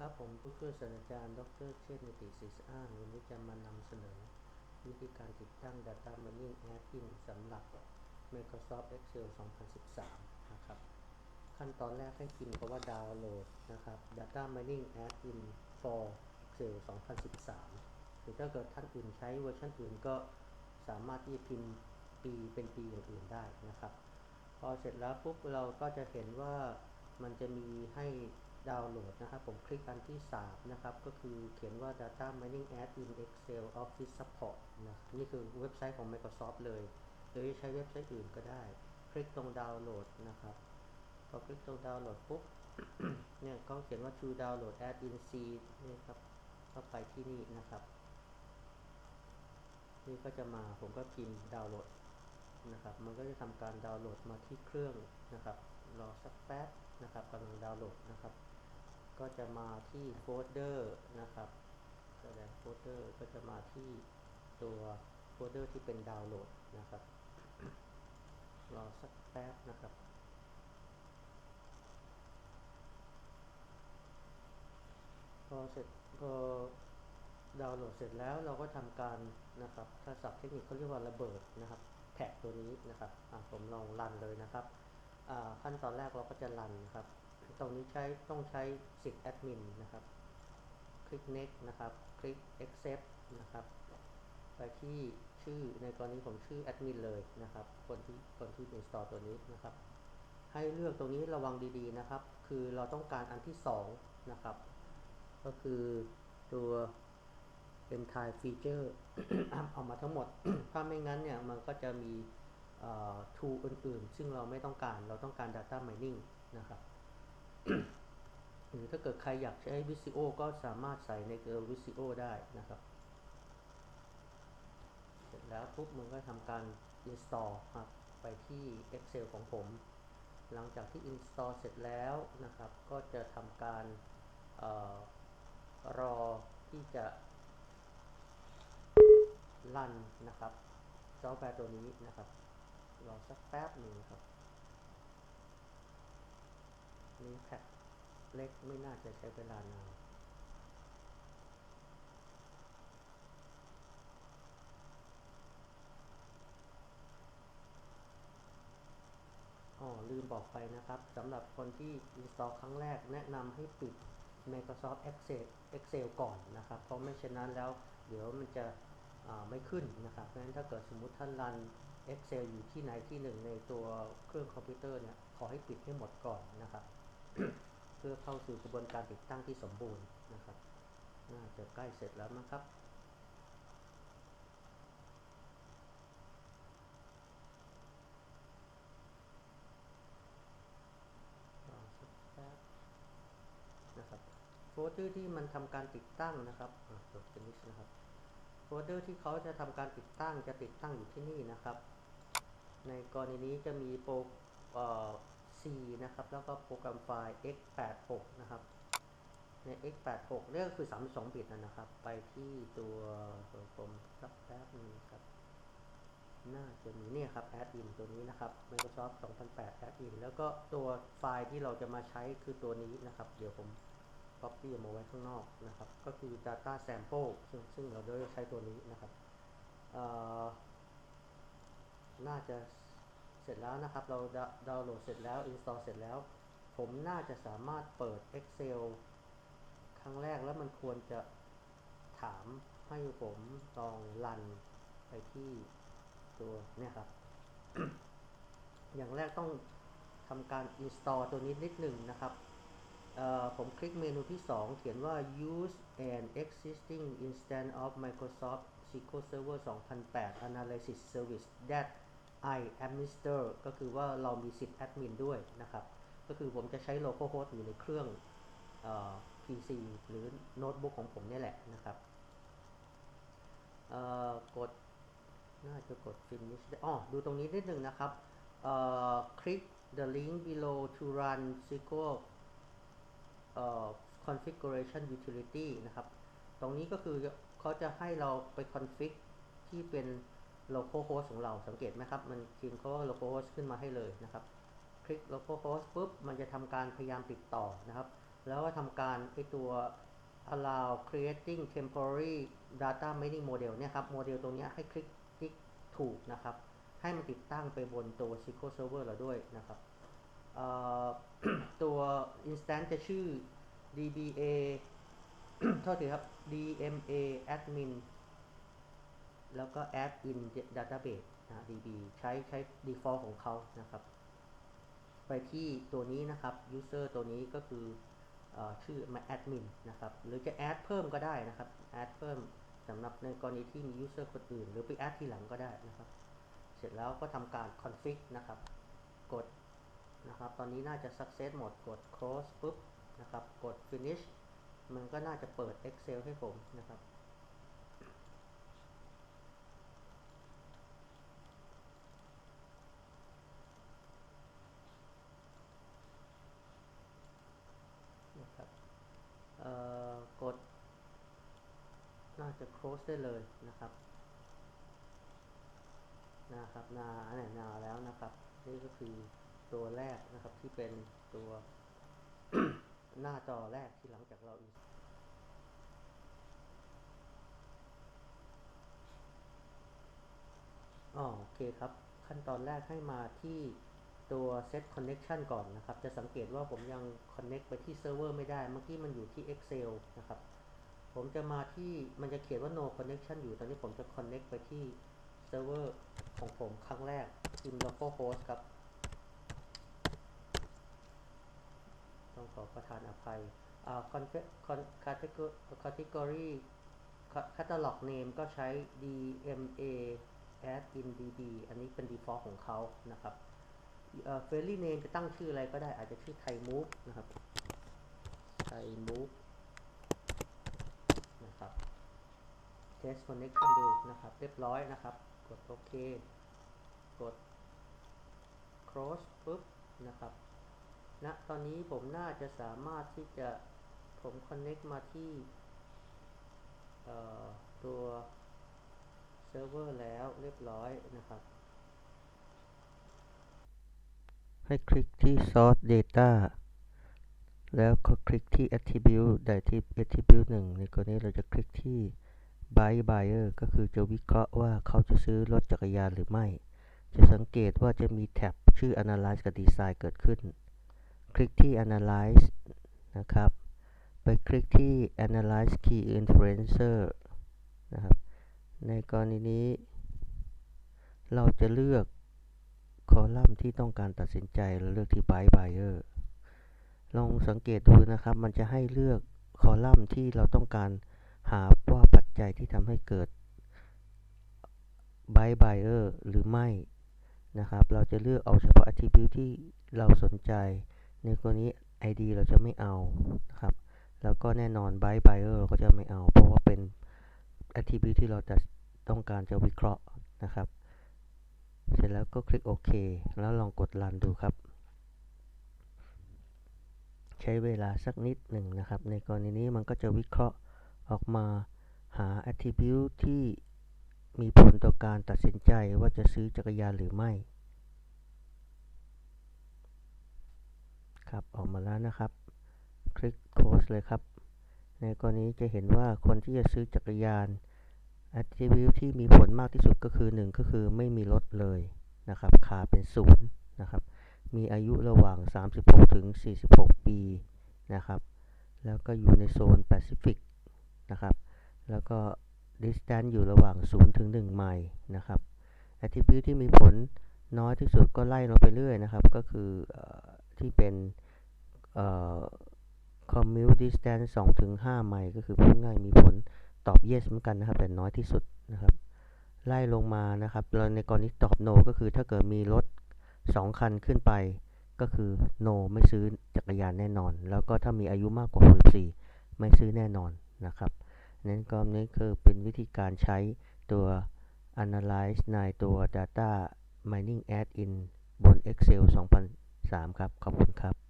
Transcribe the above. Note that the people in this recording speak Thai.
ครับผมผู้ช่วยศาสตราจารย์ ดรเชษฐ์นิติศรีสะอ้างวันนี้จะมานำเสนอ วิธีการติดตั้ง Data Mining Add-in สำหรับ Microsoft Excel 2013 นะครับ ขั้นตอนแรกให้พิมพ์คำว่าดาวน์โหลดนะครับ Data Mining Add-in for Excel 2013 หรือถ้าเกิดท่านอื่นใช้เวอร์ชันอื่นก็สามารถที่จะพิมพ์ปีเป็นปีอื่นได้นะครับ พอเสร็จแล้วปุ๊บเราก็จะเห็นว่ามันจะมีให้ ดาวน์โหลดนะครับ ผมคลิกอันที่ 3 นะครับ ก็คือเขียนว่า Data Mining Add in Excel Office Support นะนี่คือเว็บไซต์ของ Microsoft เลย หรือใช้เว็บไซต์อื่นก็ได้ คลิกตรงดาวน์โหลดนะครับ พอคลิกตรงดาวน์โหลดปุ๊บ เนี่ยก็เขียนว่า to download add in C นี่ครับก็ไปที่นี่นะครับ นี่ก็จะมา ผมก็พิมพ์ดาวน์โหลดนะครับ มันก็จะทำการดาวน์โหลดมาที่เครื่องนะครับ รอสักแป๊บนะครับกำลังดาวน์โหลดนะครับ ก็จะมาที่โฟลเดอร์นะครับแสดงโฟลเดอร์ก็จะมาที่ตัวโฟลเดอร์ที่เป็นดาวน์โหลดนะครับ รอสักแป๊บนะครับพอเสร็จพอดาวน์โหลดเสร็จแล้วเราก็ทำการนะครับถ้าศัพท์เทคนิคเขาเรียกว่าระเบิดนะครับแท็กตัวนี้นะครับผมลองรันเลยนะครับขั้นตอนแรกเราก็จะรันครับ ตรงนี้ใช้ต้องใช้สิทธิ์แอดมินนะครับ คลิก next นะครับ คลิก accept นะครับ ไปที่ชื่อในกรณีผมชื่อแอดมินเลยนะครับ คนที่คนที่ install ตัวนี้นะครับ ให้เลือกตรงนี้ระวังดีๆนะครับ คือเราต้องการอันที่ 2 นะครับ ก็คือตัว entire feature เอามาทั้งหมด ถ้าไม่งั้นเนี่ย มันก็จะมีทูอื่นๆ ซึ่งเราไม่ต้องการ เราต้องการ data mining นะครับ หรือถ้าเกิดใครอยากใช้ Visio ก็สามารถใส่ในเกอร์ Visio ได้นะครับ เสร็จแล้วปุ๊บมันก็ทำการ install ครับไปที่ Excel ของผม หลังจากที่ install เสร็จแล้วนะครับ ก็จะทำการออรอที่จะรันนะครับซอฟต์แวร์ตัวนี้นะครับ รอสักแป๊บหนึ่งครับ นี่แพ็คเล็กไม่น่าจะใช้เวลานานอ๋อลืมบอกไปนะครับสำหรับคนที่ install ครั้งแรกแนะนำให้ปิด Microsoft Excel Excel ก่อนนะครับ เพราะไม่เช่นนั้นแล้วเดี๋ยวมันจะไม่ขึ้นนะครับเพราะฉะนั้นถ้าเกิดสมมติท่านรัน Excel อยู่ที่ไหนที่หนึ่งในตัวเครื่องคอมพิวเตอร์เนี่ย ขอให้ปิดให้หมดก่อนนะครับ เพื่อเข้าสู่กระบวนการติดตั้งที่สมบูรณ์นะครับ น่าจะใกล้เสร็จแล้วมั้งครับนะครับโฟลเดอร์ที่มันทำการติดตั้งนะครับตัวชนิดนะครับโฟลเดอร์ที่เขาจะทำการติดตั้งจะติดตั้งอยู่ที่นี่นะครับ ในกรณีนี้จะมีโปร นะครับ แล้วก็โปรแกรมไฟล์ x86 นะครับ ใน x86 เรียกคือ 32 บิตนะครับ ไปที่ตัวผมสักแป๊บนึงครับ น่าจะมีเนี่ยครับ add in ตัวนี้นะครับ Microsoft 2008 add in แล้วก็ตัวไฟล์ที่เราจะมาใช้คือตัวนี้นะครับ เดี๋ยวผม copy มาไว้ข้างนอกนะครับ ก็คือ data sample ซึ่งซึ่งเราได้ใช้ตัวนี้นะครับ น่าจะ เสร็จแล้วนะครับ เราดาวน์โหลดเสร็จแล้ว install เสร็จแล้ว ผมน่าจะสามารถเปิด Excel ครั้งแรกแล้วมันควรจะถามให้ผมลองรันไปที่ตัวเนี่ยครับ อย่างแรกต้องทำการ install ตัวนี้นิดหนึ่งนะครับ ผมคลิกเมนูที่ 2 เขียนว่า use an existing instance of Microsoft SQL Server 2008 Analysis Service that I administer ก็คือว่าเรามีสิทธิ์แอดมินด้วยนะครับ ก็คือผมจะใช้ local host อยู่ในเครื่อง PC หรือโน้ตบุ๊กของผมนี่แหละนะครับกด น่าจะกด finish ได้อ๋อ ดูตรงนี้นิดนึงนะครับคลิก the link below to run SQL configuration utility นะครับ ตรงนี้ก็คือเขาจะให้เราไป config ที่เป็น local host ของเราสังเกตไหมครับ มันพิมพ์เขาว่า local host ขึ้นมาให้เลยนะครับ คลิก local host ปุ๊บ มันจะทำการพยายามติดต่อนะครับ แล้วก็ทำการไอตัว allow creating temporary data mining model เนี่ยครับ โมเดลตรงนี้ให้คลิกคลิกถูกนะครับ ให้มันติดตั้งไปบนตัว SQL Server เราด้วยนะครับตัว instance จะชื่อ dba โทษทีครับ dma admin แล้วก็ add in database นะ db ใช้ใช้ default ของเขานะครับ ไปที่ตัวนี้นะครับ user ตัวนี้ก็คืออชื่อมา admin นะครับ หรือจะ add เพิ่มก็ได้นะครับ add เพิ่มสำหรับในกรณีที่มี user คนอื่น หรือไป add ทีหลังก็ได้นะครับ เสร็จแล้วก็ทำการ config นะครับ กดนะครับ ตอนนี้น่าจะ success หมด กด close ปุ๊บนะครับ กด finish มันก็น่าจะเปิด Excel ให้ผมนะครับเอ่อกด น่าจะ close ได้เลยนะครับนะครับนาอันไหนนาแล้วนะครับ นี่ก็คือตัวแรกนะครับที่เป็นตัวหน้าจอแรกที่หลังจากเราอ๋อโอเคครับ ขั้นตอนแรกให้มาที่ตัว set connection ก่อนนะครับ จะสังเกตว่าผมยัง connect ไปที่เซิร์ฟเวอร์ไม่ได้ เมื่อกี้มันอยู่ที่ Excel นะครับ ผมจะมาที่มันจะเขียนว่า no connection อยู่ ตอนนี้ผมจะ connect ไปที่เซิร์ฟเวอร์ของผมครั้งแรกพิมพ์ localhost ครับ ต้องขอประทานอภัยอ่า category catalog name ก็ใช้ dma add in db อันนี้เป็น default ของเขานะครับเอ่อ fairly name จะตั้งชื่ออะไรก็ได้อาจจะชื่อ thai move นะครับ thai move นะครับ test connection ดูนะครับ เรียบร้อยนะครับ กดโอเค กด close ปุ๊บนะครับณตอนนี้ผมน่าจะสามารถที่จะผม connect มาที่ตัวเซิร์ฟเวอร์แล้วเรียบร้อยนะครับ ให้คลิกที่ source data แล้วก็คลิกที่ attribute ได้ที่ attribute 1 ในกรณีเราจะคลิกที่ buy buyer ก็คือจะวิเคราะห์ว่าเขาจะซื้อรถจักรยานหรือไม่ จะสังเกตว่าจะมีแท็บชื่อ analyze กับ design เกิดขึ้น คลิกที่ analyze นะครับ ไปคลิกที่ analyze key influencer นะครับในกรณีนี้ เราจะเลือกคอลัมน์ที่ต้องการตัดสินใจเราเลือกที่ buy buyer ลองสังเกตดูนะครับ มันจะให้เลือกคอลัมน์ที่เราต้องการหา จจัยที่ทำให้เกิด buy buyer หรือไม่นะครับ เราจะเลือกเอาเฉพาะ attribute ที่เราสนใจ ในกรณี ID เราจะไม่เอานะครับ แล้วก็แน่นอน buy buyer เราก็จะไม่เอา เพราะว่าเป็น attribute ที่เราจะต้องการจะวิเคราะห์นะครับ เสร็จแล้วก็คลิกโอเคแล้วลองกดรันดูครับ ใช้เวลาสักนิดหนึ่งนะครับ ในกรณีนี้มันก็จะวิเคราะห์ออกมา หา attribute ที่มีผลต่อการตัดสินใจว่าจะซื้อจักรยานหรือไม่ ครับออกมาแล้วนะครับ คลิกโค้ดเลยครับ ในกรณีจะเห็นว่าคนที่จะซื้อจักรยาน attribute ที่มีผลมากที่สุดก็คือ 1 ก็คือไม่มีรถเลยนะครับค่าเป็น0นะครับ มีอายุระหว่าง 36 ถึง 46 ปีนะครับ แล้วก็อยู่ในโซนแปซิฟิกนะครับ แล้วก็ distance อยู่ระหว่าง 0 ถึง 1 ไมล์นะครับ attribute ที่มีผลน้อยที่สุดก็ไล่ลงไปเรื่อยนะครับ ก็คืออที่เป็น commute distance 2ถึง5ไมล์ก็คือพูดง่ายมีผลตอบ yes เหมือนกันนะครับ แต่น้อยที่สุดนะครับ ไล่ลงมานะครับแล้วในกรณีตอบ no ก็คือถ้าเกิดมีรถ 2 คันขึ้นไป ก็คือ no ไม่ซื้อจักรยานแน่นอน แล้วก็ถ้ามีอายุมากกว่า64ไม่ซื้อแน่นอนนะครับ นั้นก็นี้คือเป็นวิธีการใช้ตัว analyze ในตัว data mining add in บน Excel 2003 ครับ ขอบคุณครับ